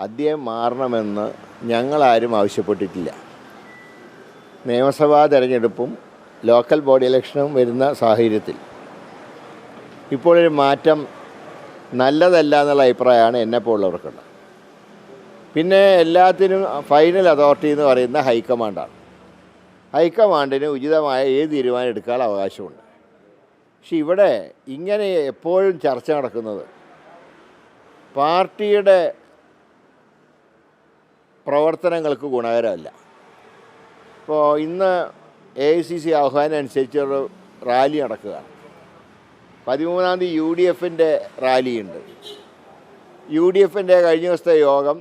അദ്ദേഹം മാറണമെന്ന് ഞങ്ങളാരും ആവശ്യപ്പെട്ടിട്ടില്ല. നിയമസഭാ തെരഞ്ഞെടുപ്പും ലോക്കൽ ബോഡി ഇലക്ഷനും വരുന്ന സാഹചര്യത്തിൽ. ഇപ്പോഴൊരു മാറ്റം നല്ലതല്ല എന്നുള്ള അഭിപ്രായമാണ് എന്നെപ്പോലുള്ളവർക്കുള്ളത്. പിന്നെ എല്ലാത്തിനും ഫൈനൽ അതോറിറ്റി എന്ന് പറയുന്ന ഹൈക്കമാൻഡാണ്. ഹൈക്കമാൻഡിന് ഉചിതമായ ഏത് തീരുമാനം എടുക്കാനുള്ള അവകാശമുണ്ട്. പക്ഷെ ഇവിടെ ഇങ്ങനെ എപ്പോഴും ചർച്ച നടക്കുന്നത് പാർട്ടിയുടെ പ്രവർത്തനങ്ങൾക്ക് ഗുണകരമല്ല. ഇപ്പോൾ ഇന്ന് എ ഐ സി സി ആഹ്വാനം അനുസരിച്ചൊരു റാലി നടക്കുകയാണ്. പതിമൂന്നാം തീയതി യു ഡി എഫിന്റെ റാലിയുണ്ട്. യു ഡി എഫിന്റെ കഴിഞ്ഞ ദിവസത്തെ യോഗം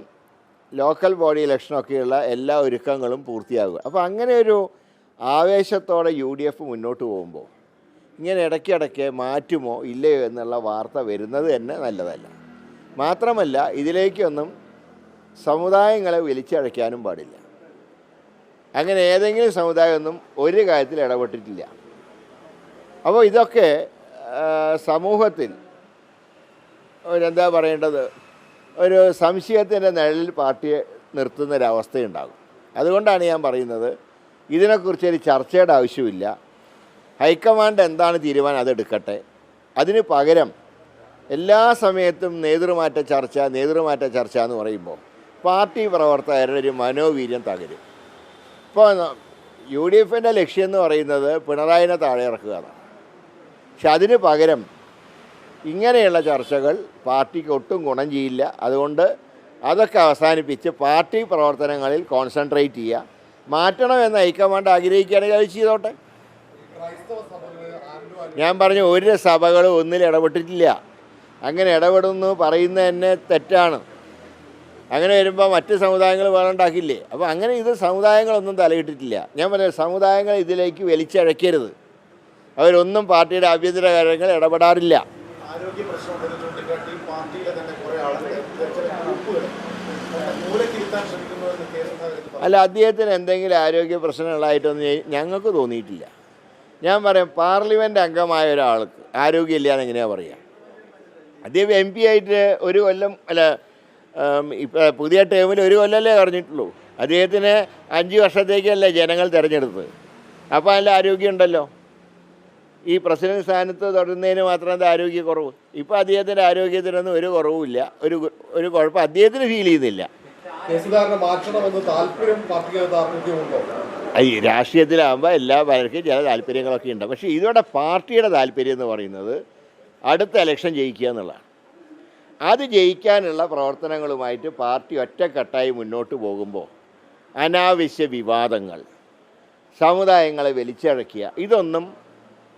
ലോക്കൽ ബോഡി ഇലക്ഷനൊക്കെയുള്ള എല്ലാ ഒരുക്കങ്ങളും പൂർത്തിയാകുക. അപ്പോൾ അങ്ങനെ ഒരു ആവേശത്തോടെ യു ഡി എഫ് മുന്നോട്ട് പോകുമ്പോൾ ഇങ്ങനെ ഇടയ്ക്കിടയ്ക്ക് മാറ്റുമോ ഇല്ലയോ എന്നുള്ള വാർത്ത വരുന്നത് തന്നെ നല്ലതല്ല. മാത്രമല്ല ഇതിലേക്കൊന്നും സമുദായങ്ങളെ വലിച്ചഴയ്ക്കാനും പാടില്ല. അങ്ങനെ ഏതെങ്കിലും സമുദായമൊന്നും ഒരു കാര്യത്തിൽ ഇടപെട്ടിട്ടില്ല. അപ്പോൾ ഇതൊക്കെ സമൂഹത്തിൽ എന്താ പറയേണ്ടത്? ഒരു സംശയത്തിന്റെ നിഴലിൽ പാർട്ടിയെ നിർത്തുന്ന നിർത്തുന്നൊരവസ്ഥയുണ്ടാകും. അതുകൊണ്ടാണ് ഞാൻ പറയുന്നത് ഇതിനെക്കുറിച്ചൊരു ചർച്ചയുടെ ആവശ്യമില്ല. ഹൈക്കമാൻഡ് എന്താണ് തീരുമാനം? അതെടുക്കട്ടെ. അതിന് പകരം എല്ലാ സമയത്തും നേതൃമാറ്റ ചർച്ച നേതൃമാറ്റ ചർച്ച എന്ന് പറയുമ്പോൾ പാർട്ടി പ്രവർത്തകരുടെ ഒരു മനോവീര്യം തകരും. ഇപ്പോൾ യു ഡി എഫിന്റെ ലക്ഷ്യം എന്ന് പറയുന്നത് പിണറായിനെ താഴെ ഇറക്കുക എന്നാണ്. പക്ഷെ അതിന് പകരം ഇങ്ങനെയുള്ള ചർച്ചകൾ പാർട്ടിക്ക് ഒട്ടും ഗുണം ചെയ്യില്ല. അതുകൊണ്ട് അതൊക്കെ അവസാനിപ്പിച്ച് പാർട്ടി പ്രവർത്തനങ്ങളിൽ കോൺസെൻട്രേറ്റ് ചെയ്യുക. മാറ്റണമെന്ന് ഹൈക്കമാൻഡ് ആഗ്രഹിക്കുകയാണെങ്കിൽ അത് ചെയ്തോട്ടെ. ഞാൻ പറഞ്ഞു ഒരു സഭകളും ഒന്നിൽ ഇടപെട്ടിട്ടില്ല. അങ്ങനെ ഇടപെടുന്നു പറയുന്നത് തന്നെ തെറ്റാണ്. അങ്ങനെ വരുമ്പോൾ മറ്റ് സമുദായങ്ങൾ വേറുണ്ടാക്കില്ലേ? അപ്പോൾ അങ്ങനെ ഇത് സമുദായങ്ങളൊന്നും തലയിട്ടിട്ടില്ല. ഞാൻ പറയാം സമുദായങ്ങൾ ഇതിലേക്ക് വലിച്ചഴക്കരുത്. അവരൊന്നും പാർട്ടിയുടെ ആഭ്യന്തര കാര്യങ്ങൾ ഇടപെടാറില്ല. അല്ല അദ്ദേഹത്തിന് എന്തെങ്കിലും ആരോഗ്യ പ്രശ്നങ്ങളായിട്ടൊന്നും ഞങ്ങൾക്ക് തോന്നിയിട്ടില്ല. ഞാൻ പറയാം പാർലമെന്റ് അംഗമായ ഒരാൾക്ക് ആരോഗ്യമില്ല എന്ന് എങ്ങനെയാണ് പറയുക അദ്ദേഹം എം പി ആയിട്ട് ഒരു കൊല്ലം അല്ല ഇപ്പം പുതിയ ടേമിൽ ഒരു കൊല്ലമല്ലേ പറഞ്ഞിട്ടുള്ളൂ. അദ്ദേഹത്തിന് അഞ്ച് വർഷത്തേക്കല്ലേ ജനങ്ങൾ തിരഞ്ഞെടുത്തത്. അപ്പോൾ അതിൽ ആരോഗ്യമുണ്ടല്ലോ. ഈ പ്രസിഡന്റ് സ്ഥാനത്ത് തുടരുന്നതിന് മാത്രം എന്താ ആരോഗ്യക്കുറവ്? ഇപ്പോൾ അദ്ദേഹത്തിന്റെ ആരോഗ്യത്തിനൊന്നും ഒരു കുറവുമില്ല. ഒരു ഒരു കുഴപ്പം അദ്ദേഹത്തിന് ഫീൽ ചെയ്യുന്നില്ല. ഈ രാഷ്ട്രീയത്തിലാകുമ്പോൾ എല്ലാ പലർക്കും ചില താല്പര്യങ്ങളൊക്കെ ഉണ്ട്. പക്ഷേ ഇതോടെ പാർട്ടിയുടെ താല്പര്യം എന്ന് പറയുന്നത് അടുത്ത ഇലക്ഷൻ ജയിക്കുക എന്നുള്ളതാണ്. അത് ജയിക്കാനുള്ള പ്രവർത്തനങ്ങളുമായിട്ട് പാർട്ടി ഒറ്റക്കെട്ടായി മുന്നോട്ട് പോകുമ്പോൾ അനാവശ്യ വിവാദങ്ങൾ സമുദായങ്ങളെ വലിച്ചഴക്കുക ഇതൊന്നും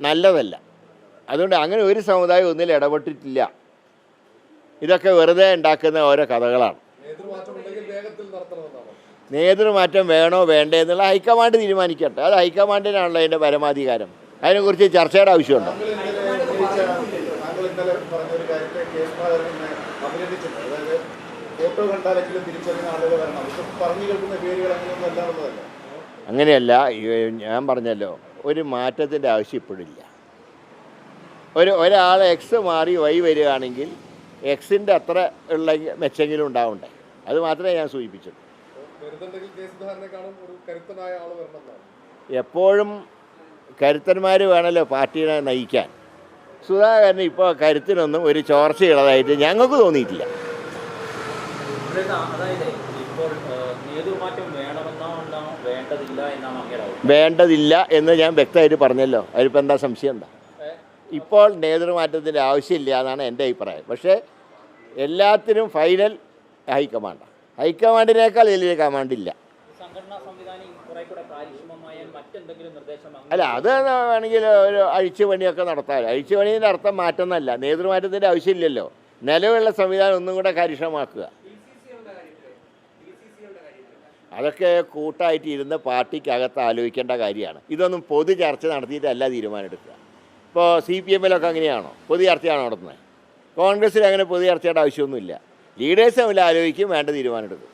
നല്ലതല്ല. അതുകൊണ്ട് അങ്ങനെ ഒരു സമുദായം ഒന്നിൽ ഇടപെട്ടിട്ടില്ല. ഇതൊക്കെ വെറുതെ ഉണ്ടാക്കുന്ന ഓരോ കഥകളാണ്. നേതൃമാറ്റം വേണോ വേണ്ടേ എന്നുള്ള ഹൈക്കമാൻഡ് തീരുമാനിക്കട്ടെ. അത് ഹൈക്കമാൻഡിനാണല്ലോ അതിന്റെ പരമാധികാരം. അതിനെക്കുറിച്ച് ചർച്ചയുടെ ആവശ്യമുണ്ടോ? ഫോട്ടോ കണ്ടാലെങ്കിലും തിരിച്ചറിയുന്ന ആളുകൾ വരണം. ഇപ്പം പറഞ്ഞു കേൾക്കുന്ന പേരുകൾ അങ്ങനെയൊന്നും അല്ല എന്നുള്ളതല്ല അങ്ങനെയല്ല ഞാൻ പറഞ്ഞല്ലോ ഒരു മാറ്റത്തിന്റെ ആവശ്യം ഇപ്പോഴില്ല. ഒരു ഒരാൾ എക്സ് മാറി വൈ വരികയാണെങ്കിൽ എക്സിന്റെ അത്ര ഉള്ള മെച്ചെങ്കിലും ഉണ്ടാവണ്ടേ? അത് മാത്രമേ ഞാൻ സൂചിപ്പിച്ചുള്ളൂ. എപ്പോഴും കരുത്തന്മാർ വേണമല്ലോ പാർട്ടിയെ നയിക്കാൻ. സുധാകരന് ഇപ്പോൾ കരുത്തിനൊന്നും ഒരു ചോർച്ചയുള്ളതായിട്ട് ഞങ്ങൾക്ക് തോന്നിയിട്ടില്ല ഇവിടെ അതായത് ഇപ്പോൾ ഏഹ്, നേതൃമാറ്റം വേണമെന്നാണോ വേണ്ടതില്ല എന്ന് ഞാൻ വ്യക്തമായിട്ട് പറഞ്ഞല്ലോ. അതിലിപ്പോൾ എന്താ സംശയം എന്താ? ഇപ്പോൾ നേതൃമാറ്റത്തിന്റെ ആവശ്യമില്ല എന്നാണ് എന്റെ അഭിപ്രായം. പക്ഷേ എല്ലാത്തിനും ഫൈനൽ ഹൈക്കമാൻഡാണ് ഹൈക്കമാൻഡിനേക്കാൾ വലിയ കമാൻഡില്ല അല്ല അത് വേണമെങ്കിൽ ഒരു അഴിച്ചുപണിയൊക്കെ നടത്താം അഴിച്ചുപണീന്റെ അർത്ഥം മാറ്റുന്നല്ല. നേതൃമാറ്റത്തിന്റെ ആവശ്യമില്ലല്ലോ. നിലവിലുള്ള സംവിധാനം ഒന്നും കൂടെ കാര്യക്ഷമമാക്കുക. അതൊക്കെ കൂട്ടായിട്ട് ഇരുന്ന് പാർട്ടിക്കകത്ത് ആലോചിക്കേണ്ട കാര്യമാണ്. ഇതൊന്നും പൊതു ചർച്ച നടത്തിയിട്ടല്ല തീരുമാനം എടുക്കുക ഇപ്പോൾ സി പി എമ്മിലൊക്കെ അങ്ങനെയാണോ? പൊതു ചർച്ചയാണോ നടത്തുന്നത്? കോൺഗ്രസ്സിൽ അങ്ങനെ പൊതു ചർച്ചയുടെ ആവശ്യമൊന്നുമില്ല. ലീഡേഴ്സ് തമ്മിൽ ആലോചിക്കും വേണ്ട തീരുമാനം എടുക്കും